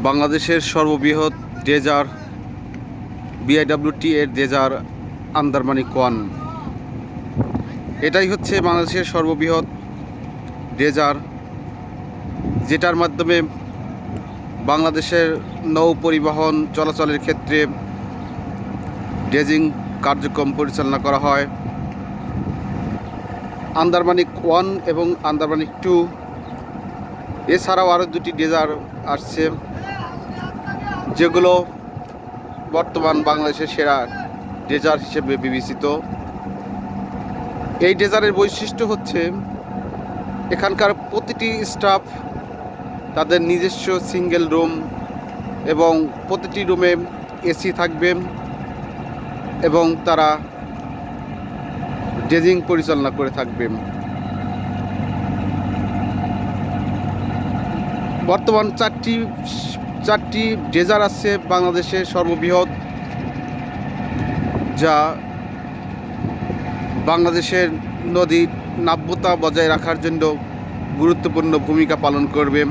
বাংলাদেশের সর্ববৃহৎ ডেজার বিআইডব্লিউটি এর ডেজার আন্দারমানিক ওয়ান। এটাই হচ্ছে বাংলাদেশের সর্ববৃহৎ ডেজার, যেটার মাধ্যমে বাংলাদেশের নৌ পরিবহন চলাচলের ক্ষেত্রে ড্রেজিং কার্যক্রম পরিচালনা করা হয়। আন্দারমানিক ওয়ান এবং আন্দারমানিক টু এছাড়াও আরও দুটি ডেজার আসছে, যেগুলো বর্তমান বাংলাদেশের সেরা ডেজার হিসেবে বিবেচিত। এই ডেজারের বৈশিষ্ট্য হচ্ছে, এখানকার প্রতিটি স্টাফ তাদের নিজস্ব সিঙ্গেল রুম এবং প্রতিটি রুমে এসি থাকবে এবং তারা ড্রেজিং পরিচালনা করে থাকবে। বর্তমান চারটি চারটি ডেজার আছে বাংলাদেশের সর্ববৃহৎ, যা বাংলাদেশের নদীর নাব্যতা বজায় রাখার জন্য গুরুত্বপূর্ণ ভূমিকা পালন করবে।